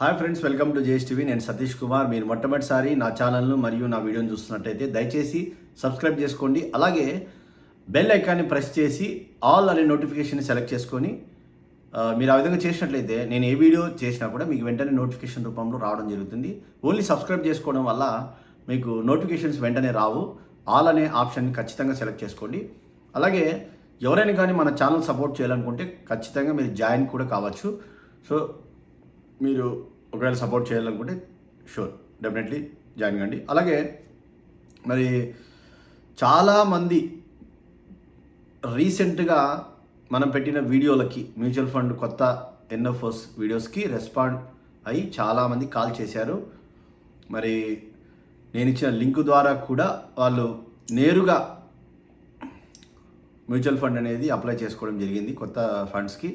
Hi friends welcome to JS TV. నేను సతీష్ కుమార్. మీరు మొట్టమొదటిసారి నా ఛానల్ను మరియు నా వీడియోని చూస్తున్నట్టయితే దయచేసి సబ్స్క్రైబ్ చేసుకోండి. అలాగే బెల్ ఐకాన్ని ప్రెస్ చేసి ఆల్ అనే నోటిఫికేషన్ సెలెక్ట్ చేసుకొని మీరు ఆ విధంగా చేసినట్లయితే నేను ఏ వీడియో చేసినా కూడా మీకు వెంటనే నోటిఫికేషన్ రూపంలో రావడం జరుగుతుంది. ఓన్లీ సబ్స్క్రైబ్ చేసుకోవడం వల్ల మీకు నోటిఫికేషన్స్ వెంటనే రావు. ఆల్ అనే ఆప్షన్ ఖచ్చితంగా సెలెక్ట్ చేసుకోండి. అలాగే ఎవరైనా కానీ మన ఛానల్ సపోర్ట్ చేయాలనుకుంటే ఖచ్చితంగా మీరు జాయిన్ కూడా కావచ్చు. సో మీరు ఒకవేళ సపోర్ట్ చేయాలనుకుంటే షూర్ డెఫినెట్లీ జాయిన్ కండి. అలాగే మరి చాలామంది రీసెంట్గా మనం పెట్టిన వీడియోలకి మ్యూచువల్ ఫండ్ కొత్త ఎన్ఎఫ్ఓస్ వీడియోస్కి రెస్పాండ్ అయ్యి చాలామంది కాల్ చేశారు. మరి నేను ఇచ్చిన లింక్ ద్వారా కూడా వాళ్ళు నేరుగా మ్యూచువల్ ఫండ్ అనేది అప్లై చేసుకోవడం జరిగింది కొత్త ఫండ్స్కి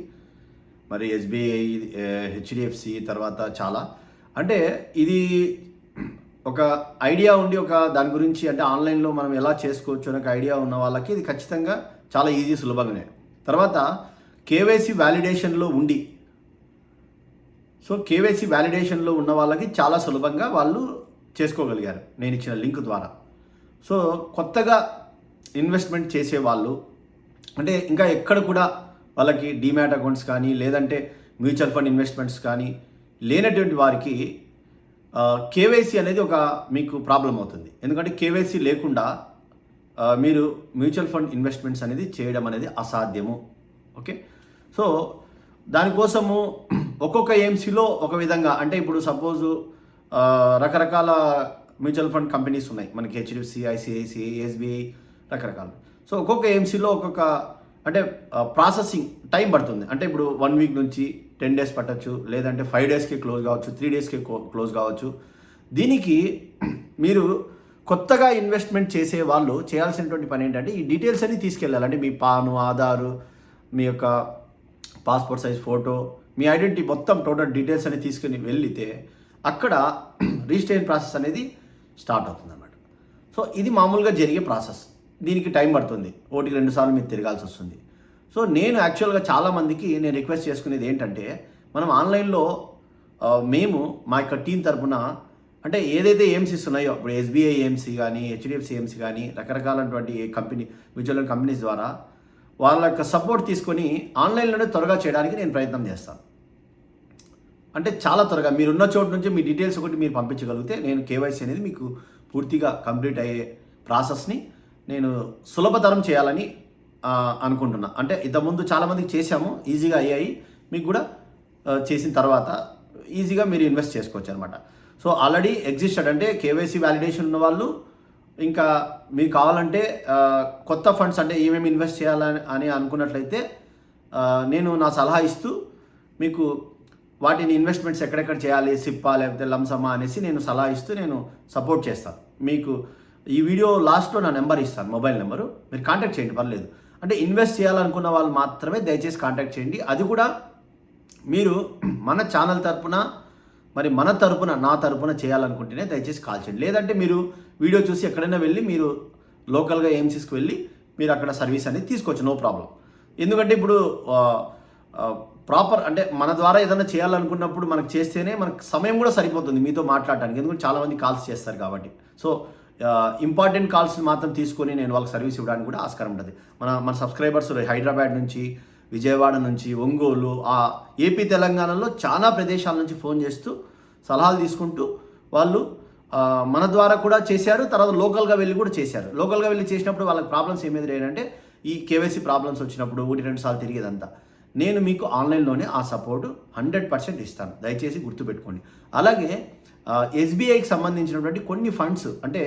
మరి ఎస్బీఐ హెచ్డిఎఫ్సి తర్వాత చాలా. అంటే ఇది ఒక ఐడియా ఉండి ఒక దాని గురించి అంటే ఆన్లైన్లో మనం ఎలా చేసుకోవచ్చు అనే ఒక ఐడియా ఉన్న వాళ్ళకి ఇది ఖచ్చితంగా చాలా ఈజీ సులభంగానే. తర్వాత కేవైసీ వ్యాలిడేషన్లో ఉండి సో కేవైసీ వ్యాలిడేషన్లో ఉన్న వాళ్ళకి చాలా సులభంగా వాళ్ళు చేసుకోగలిగారు నేను ఇచ్చిన లింక్ ద్వారా. సో కొత్తగా ఇన్వెస్ట్మెంట్ చేసే వాళ్ళు అంటే ఇంకా ఎక్కడ కూడా వాళ్ళకి డీమ్యాట్ అకౌంట్స్ కానీ లేదంటే మ్యూచువల్ ఫండ్ ఇన్వెస్ట్మెంట్స్ కానీ లేనటువంటి వారికి కేవైసీ అనేది ఒక మీకు ప్రాబ్లం అవుతుంది. ఎందుకంటే కేవైసీ లేకుండా మీరు మ్యూచువల్ ఫండ్ ఇన్వెస్ట్మెంట్స్ అనేది చేయడం అనేది అసాధ్యము. ఓకే? సో దానికోసము ఒక్కొక్క ఏఎంసీలో ఒక విధంగా అంటే ఇప్పుడు సపోజు రకరకాల మ్యూచువల్ ఫండ్ కంపెనీస్ ఉన్నాయి. మనకి హెచ్డిఎఫ్సి ఐసిఐసిఐ ఎస్బీఐ రకరకాల. సో ఒక్కొక్క ఏఎంసీలో ఒక్కొక్క అంటే ప్రాసెసింగ్ టైం పడుతుంది. అంటే ఇప్పుడు వన్ వీక్ నుంచి టెన్ డేస్ పట్టచ్చు లేదంటే ఫైవ్ డేస్కి క్లోజ్ కావచ్చు త్రీ డేస్కి క్లోజ్ కావచ్చు. దీనికి మీరు కొత్తగా ఇన్వెస్ట్మెంట్ చేసే వాళ్ళు చేయాల్సినటువంటి పని ఏంటంటే ఈ డీటెయిల్స్ అన్ని తీసుకెళ్ళాలి. అంటే మీ పాను ఆధారు మీ యొక్క పాస్పోర్ట్ సైజ్ ఫోటో మీ ఐడెంటిటీ మొత్తం టోటల్ డీటెయిల్స్ అని తీసుకుని వెళ్ళితే అక్కడ రిజిస్ట్రేషన్ ప్రాసెస్ అనేది స్టార్ట్ అవుతుంది అన్నమాట సో ఇది మామూలుగా జరిగే ప్రాసెస్ దీనికి టైం పడుతుంది. ఒకటికి రెండు సార్లు మీరు తిరగాల్సి వస్తుంది. సో నేను యాక్చువల్గా చాలామందికి నేను రిక్వెస్ట్ చేసుకునేది ఏంటంటే మనం ఆన్లైన్లో మేము మా యొక్క టీం తరఫున అంటే ఏదైతే ఏఎంసీస్ ఉన్నాయో ఇప్పుడు ఎస్బీఐ ఏఎంసీ కానీ హెచ్డిఎఫ్సి ఏఎంసీ కానీ రకరకాలైనటువంటి కంపెనీ మ్యూచువల్ కంపెనీస్ ద్వారా వాళ్ళ యొక్క సపోర్ట్ తీసుకొని ఆన్లైన్లోనే త్వరగా చేయడానికి నేను ప్రయత్నం చేస్తాను. అంటే చాలా త్వరగా మీరున్న చోటు నుంచి మీ డీటెయిల్స్ ఒకటి మీరు పంపించగలిగితే నేను కేవైసీ అనేది మీకు పూర్తిగా కంప్లీట్ అయ్యే ప్రాసెస్ని నేను సులభతరం చేయాలని అనుకుంటున్నా. అంటే ఇంతకుముందు చాలామందికి చేశాము ఈజీగా అయ్యాయి. మీకు కూడా చేసిన తర్వాత ఈజీగా మీరు ఇన్వెస్ట్ చేసుకోవచ్చు అనమాట సో ఆల్రెడీ ఎగ్జిస్టెడ్ అంటే కేవైసీ వ్యాలిడేషన్ ఉన్న వాళ్ళు ఇంకా మీకు కావాలంటే కొత్త ఫండ్స్ అంటే ఏమేమి ఇన్వెస్ట్ చేయాలని అని అనుకున్నట్లయితే నేను నా సలహా ఇస్తూ మీకు వాటిని ఇన్వెస్ట్మెంట్స్ ఎక్కడెక్కడ చేయాలి సిప్పా లేకపోతే లంసమా అనేసి నేను సలహా ఇస్తూ నేను సపోర్ట్ చేస్తాను. మీకు ఈ వీడియో లాస్ట్లో నా నెంబర్ ఇస్తాను మొబైల్ నెంబరు మీరు కాంటాక్ట్ చేయండి పర్లేదు. అంటే ఇన్వెస్ట్ చేయాలనుకున్న వాళ్ళు మాత్రమే దయచేసి కాంటాక్ట్ చేయండి. అది కూడా మీరు మన ఛానల్ తరపున మరి మన తరపున నా తరపున చేయాలనుకుంటేనే దయచేసి కాల్ చేయండి. లేదంటే మీరు వీడియో చూసి ఎక్కడైనా వెళ్ళి మీరు లోకల్గా ఏఎంసీస్కి వెళ్ళి మీరు అక్కడ సర్వీస్ అనేది తీసుకోవచ్చు నో ప్రాబ్లం ఎందుకంటే ఇప్పుడు ప్రాపర్ అంటే మన ద్వారా ఏదైనా చేయాలనుకున్నప్పుడు మనకు చేస్తేనే మనకు సమయం కూడా సరిపోతుంది మీతో మాట్లాడటానికి. ఎందుకంటే చాలామంది కాల్స్ చేస్తారు కాబట్టి. సో ఇంపార్టెంట్ కాల్స్ మాత్రం తీసుకొని నేను వాళ్ళకి సర్వీస్ ఇవ్వడానికి కూడా ఆస్కారం ఉంటుంది. మన మన సబ్స్క్రైబర్స్ హైదరాబాద్ నుంచి విజయవాడ నుంచి ఒంగోలు ఆ ఏపీ తెలంగాణలో చాలా ప్రదేశాల నుంచి ఫోన్ చేస్తూ సలహాలు తీసుకుంటూ వాళ్ళు మన ద్వారా కూడా చేశారు. తర్వాత లోకల్గా వెళ్ళి కూడా చేశారు. లోకల్గా వెళ్ళి చేసినప్పుడు వాళ్ళకి ప్రాబ్లమ్స్ ఏమేది ఏంటంటే ఈ కేవైసీ ప్రాబ్లమ్స్ వచ్చినప్పుడు ఒకటి రెండు సార్లు తిరిగేదంతా. నేను మీకు ఆన్లైన్లోనే ఆ సపోర్ట్ హండ్రెడ్ పర్సెంట్ ఇస్తాను. దయచేసి గుర్తుపెట్టుకోండి. అలాగే ఎస్బీఐకి సంబంధించినటువంటి కొన్ని ఫండ్స్ అంటే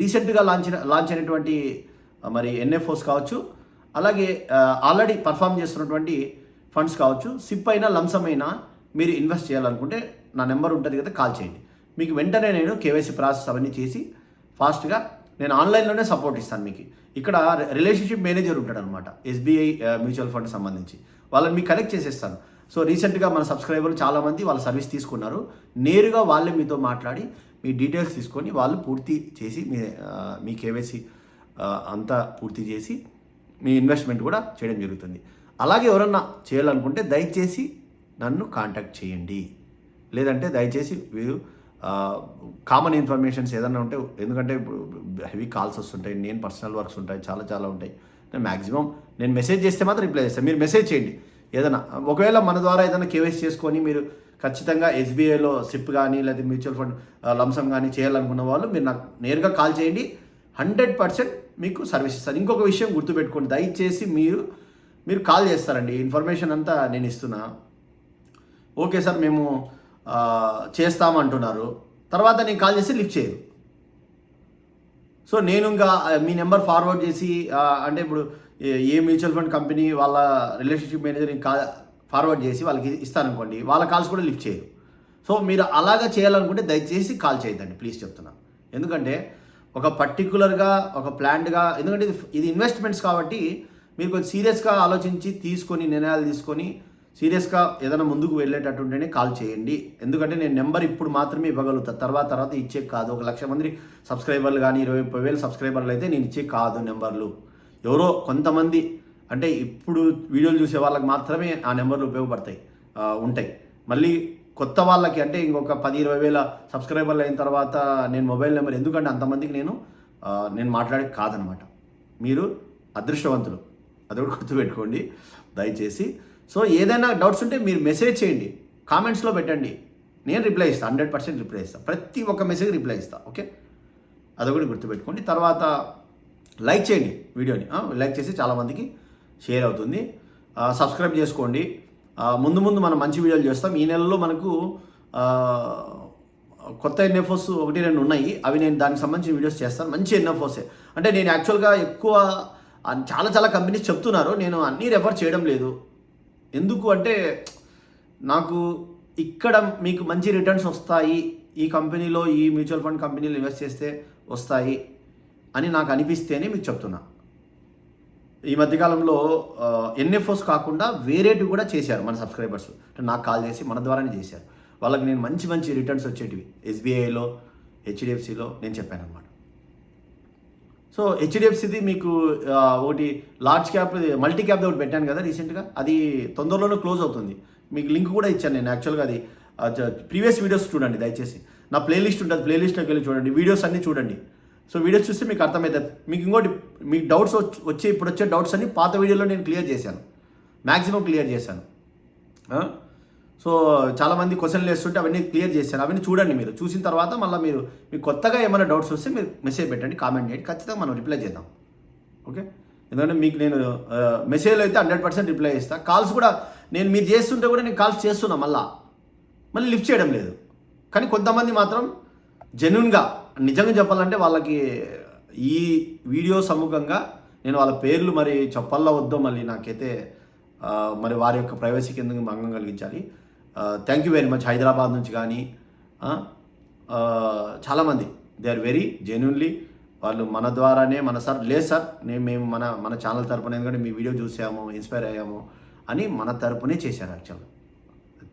రీసెంట్గా లాంచ్ లాంచ్ అయినటువంటి మరి ఎన్ఎఫ్ఓస్ కావచ్చు అలాగే ఆల్రెడీ పర్ఫామ్ చేస్తున్నటువంటి ఫండ్స్ కావచ్చు సిప్ అయినా లంసమ్ అయినా మీరు ఇన్వెస్ట్ చేయాలనుకుంటే నా నెంబర్ ఉంటుంది కదా కాల్ చేయండి. మీకు వెంటనే నేను కేవైసీ ప్రాసెస్ అవన్నీ చేసి ఫాస్ట్గా నేను ఆన్లైన్లోనే సపోర్ట్ ఇస్తాను మీకు. ఇక్కడ రిలేషన్షిప్ మేనేజర్ ఉంటాడు అనమాట ఎస్బీఐ మ్యూచువల్ ఫండ్ సంబంధించి. వాళ్ళని మీకు కనెక్ట్ చేసేస్తాను. సో రీసెంట్గా మన సబ్స్క్రైబర్లు చాలామంది వాళ్ళ సర్వీస్ తీసుకున్నారు. నేరుగా వాళ్ళే మీతో మాట్లాడి మీ డీటెయిల్స్ తీసుకొని వాళ్ళు పూర్తి చేసి మీ మీ కేవైసీ అంతా పూర్తి చేసి మీ ఇన్వెస్ట్మెంట్ కూడా చేయడం జరుగుతుంది. అలాగే ఎవరన్నా చేయాలనుకుంటే దయచేసి నన్ను కాంటాక్ట్ చేయండి. లేదంటే దయచేసి మీరు కామన్ ఇన్ఫర్మేషన్స్ ఏదైనా ఉంటే ఎందుకంటే ఇప్పుడు హెవీ కాల్స్ వస్తుంటాయి నేను పర్సనల్ వర్క్స్ ఉంటాయి చాలా చాలా ఉంటాయి. నేను మ్యాక్సిమం నేను మెసేజ్ చేస్తే మాత్రం రిప్లై చేస్తాను మీరు మెసేజ్ చేయండి. ఏదైనా ఒకవేళ మన ద్వారా ఏదైనా కేవైసీ చేసుకొని మీరు ఖచ్చితంగా ఎస్బీఐలో సిప్ కానీ లేదా మ్యూచువల్ ఫండ్ లంసం కానీ చేయాలనుకున్న వాళ్ళు మీరు నాకు నేరుగా కాల్ చేయండి. హండ్రెడ్ పర్సెంట్ మీకు సర్వీస్ ఇస్తాను. ఇంకొక విషయం గుర్తుపెట్టుకోండి. దయచేసి మీరు మీరు కాల్ చేస్తారండి. ఇన్ఫర్మేషన్ అంతా నేను ఇస్తున్నా. ఓకే సార్ మేము చేస్తామంటున్నారు. తర్వాత నేను కాల్ చేసి లిఫ్ట్ చేయరు సో నేను ఇంకా మీ నెంబర్ ఫార్వర్డ్ చేసి అంటే ఇప్పుడు a- a mutual fund company వాళ్ళ రిలేషన్షిప్ మేనేజర్ కా ఫార్వర్డ్ చేసి వాళ్ళకి ఇస్తారనుకోండి వాళ్ళ కాల్స్ కూడా లిఫ్ట్ చేయరు. సో మీరు అలాగా చేయాలనుకుంటే దయచేసి కాల్ చేయొద్దండి ప్లీజ్ చెప్తున్నాను ఎందుకంటే ఒక పర్టికులర్గా ఒక ప్లాన్డ్గా ఎందుకంటే ఇది ఇది ఇన్వెస్ట్మెంట్స్ కాబట్టి మీరు కొంచెం సీరియస్గా ఆలోచించి తీసుకొని నిర్ణయాలు తీసుకొని సీరియస్గా ఏదైనా ముందుకు వెళ్ళేటట్టు ఉంటేనే కాల్ చేయండి. ఎందుకంటే నేను నెంబర్ ఇప్పుడు మాత్రమే ఇవ్వగలుగుతా. తర్వాత తర్వాత ఇచ్చే కాదు. ఒక లక్ష మంది సబ్స్క్రైబర్లు కానీ ఇరవై ముప్పై వేలు సబ్స్క్రైబర్లు అయితే నేను ఇచ్చే కాదు నెంబర్లు. ఎవరో కొంతమంది అంటే ఇప్పుడు వీడియోలు చూసే వాళ్ళకి మాత్రమే ఆ నెంబర్లు ఉపయోగపడతాయి ఉంటాయి. మళ్ళీ కొత్త వాళ్ళకి అంటే ఇంకొక పది ఇరవై వేల సబ్స్క్రైబర్లు అయిన తర్వాత నేను మొబైల్ నెంబర్ ఎందుకంటే అంతమందికి నేను నేను మాట్లాడే కాదనమాట. మీరు అదృష్టవంతులు. అది కూడా గుర్తుపెట్టుకోండి. దయచేసి. సో ఏదైనా డౌట్స్ ఉంటే మీరు మెసేజ్ చేయండి. కామెంట్స్లో పెట్టండి. నేను రిప్లై ఇస్తాను హండ్రెడ్ పర్సెంట్ రిప్లై ఇస్తాను ప్రతి ఒక్క మెసేజ్ రిప్లై ఇస్తాను ఓకే? అదొకటి గుర్తుపెట్టుకోండి. తర్వాత లైక్ చేయండి వీడియోని. లైక్ చేసి చాలామందికి షేర్ అవుతుంది. సబ్స్క్రైబ్ చేసుకోండి. ముందు ముందు మనం మంచి వీడియోలు చేస్తాం. ఈ నెలలో మనకు కొత్త ఎన్ఎఫ్ఓస్ ఒకటి రెండు ఉన్నాయి. అవి నేను దానికి సంబంధించిన వీడియోస్ చేస్తాను. మంచి ఎన్ఎఫ్ఓసే అంటే నేను యాక్చువల్గా ఎక్కువ చాలా చాలా కంపెనీస్ చెప్తున్నారు. నేను అన్నీ రెఫర్ చేయడం లేదు. ఎందుకు అంటే నాకు ఇక్కడ మీకు మంచి రిటర్న్స్ వస్తాయి. ఈ కంపెనీలో ఈ మ్యూచువల్ ఫండ్ కంపెనీలో ఇన్వెస్ట్ చేస్తే వస్తాయి అని నాకు అనిపిస్తేనే మీకు చెప్తున్నా. ఈ మధ్యకాలంలో ఎన్ఎఫ్ఓస్ కాకుండా వేరేటివి కూడా చేశారు మన సబ్స్క్రైబర్స్. అంటే నాకు కాల్ చేసి మన ద్వారానే చేశారు. వాళ్ళకి నేను మంచి మంచి రిటర్న్స్ వచ్చేటివి. ఎస్బీఐలో హెచ్డిఎఫ్సిలో నేను చెప్పాను అనమాట సో హెచ్డిఎఫ్సిది మీకు ఒకటి లార్జ్ క్యాప్ మల్టీ క్యాప్ ఒకటి పెట్టాను కదా రీసెంట్గా. అది తొందరలోనే క్లోజ్ అవుతుంది. మీకు లింక్ కూడా ఇచ్చాను నేను. యాక్చువల్గా అది ప్రీవియస్ వీడియోస్ చూడండి దయచేసి. నా ప్లేలిస్ట్ ఉంటుంది. ప్లేలిస్ట్లోకి వెళ్ళి చూడండి. వీడియోస్ అన్నీ చూడండి. సో వీడియోస్ చూస్తే మీకు అర్థమవుతుంది మీకు ఇంకోటి మీకు డౌట్స్ వచ్చే ఇప్పుడు వచ్చే డౌట్స్ అన్ని పాత వీడియోలో నేను క్లియర్ చేశాను. మ్యాక్సిమం క్లియర్ చేశాను. సో చాలామంది క్వశ్చన్లు వేస్తుంటే అవన్నీ క్లియర్ చేశాను. అవన్నీ చూడండి మీరు. చూసిన తర్వాత మళ్ళీ మీరు మీకు కొత్తగా ఏమైనా డౌట్స్ వస్తే మీరు మెసేజ్ పెట్టండి కామెంట్ చేయండి. ఖచ్చితంగా మనం రిప్లై చేద్దాం. ఓకే ఎందుకంటే మీకు నేను మెసేజ్లో అయితే హండ్రెడ్ పర్సెంట్ రిప్లై ఇస్తాను కాల్స్ కూడా నేను మీరు చేస్తుంటే కూడా నేను కాల్స్ చేస్తున్నా మళ్ళా. మళ్ళీ లిఫ్ట్ చేయడం లేదు. కానీ కొంతమంది మాత్రం జెన్యున్గా నిజంగా చెప్పాలంటే వాళ్ళకి ఈ వీడియో సముఖంగా నేను వాళ్ళ పేర్లు మరి చెప్పాలా వద్దో మళ్ళీ నాకైతే మరి వారి యొక్క ప్రైవసీ కింద భంగం కలిగించాలి. Thank you very much Hyderabad నుంచి కానీ చాలామంది. దే ఆర్ వెరీ జెన్యున్లీ వాళ్ళు మన ద్వారానే మన సార్ లేదు సార్ నేను మేము మన మన ఛానల్ తరపున ఎందుకంటే మీ వీడియో చూసాము ఇన్స్పైర్ అయ్యాము అని మన తరపునే చేశారు యాక్చువల్గా.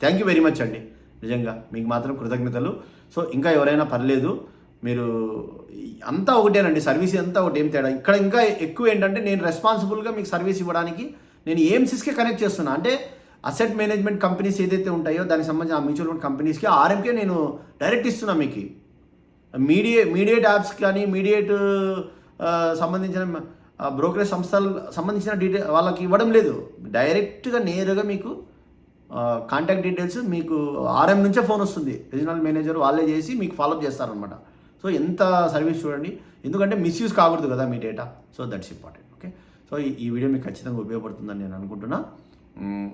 థ్యాంక్ యూ వెరీ మచ్ అండి. నిజంగా మీకు మాత్రం కృతజ్ఞతలు. సో ఇంకా ఎవరైనా పర్లేదు మీరు అంతా ఒకటేనండి సర్వీస్ అంతా ఒకటి ఏం తేడా. ఇక్కడ ఇంకా ఎక్కువ ఏంటంటే నేను రెస్పాన్సిబుల్గా మీకు సర్వీస్ ఇవ్వడానికి నేను ఏఎంసీస్కే కనెక్ట్ చేస్తున్నా. అంటే అసెట్ మేనేజ్మెంట్ కంపెనీస్ ఏదైతే ఉంటాయో దానికి సంబంధించిన ఆ మ్యూచువల్ ఫండ్ కంపెనీస్కి ఆర్ఎంకే నేను డైరెక్ట్ ఇస్తున్నా మీకు. మీడియే మీడియేట్ యాప్స్ కానీ మీడియేట్ సంబంధించిన బ్రోకరేజ్ సంస్థలు సంబంధించిన డీటెయిల్ వాళ్ళకి ఇవ్వడం లేదు. డైరెక్ట్గా నేరుగా మీకు కాంటాక్ట్ డీటెయిల్స్ మీకు ఆర్ఎం నుంచే ఫోన్ వస్తుంది. రీజనల్ మేనేజర్ వాళ్ళే చేసి మీకు ఫాలోఅప్ చేస్తారనమాట సో ఎంత సర్వీస్ చూడండి. ఎందుకంటే మిస్యూజ్ కాకూడదు కదా మీ data so that's important okay so ఈ- వీడియో మీకు ఖచ్చితంగా ఉపయోగపడుతుందని నేను అనుకుంటున్నా.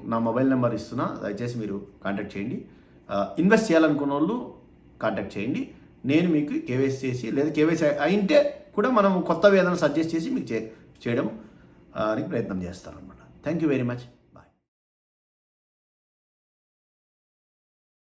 నా మొబైల్ నెంబర్ ఇస్తున్నా. దయచేసి మీరు కాంటాక్ట్ చేయండి. ఇన్వెస్ట్ చేయాలనుకున్న వాళ్ళు కాంటాక్ట్ చేయండి. నేను మీకు కేవైసీ చేసి లేదా కేవైసీ అయింటే కూడా మనం కొత్తవి ఏదైనా సజెస్ట్ చేసి మీకు చే చేయడం ప్రయత్నం చేస్తాను అనమాట థ్యాంక్ యూ వెరీ మచ్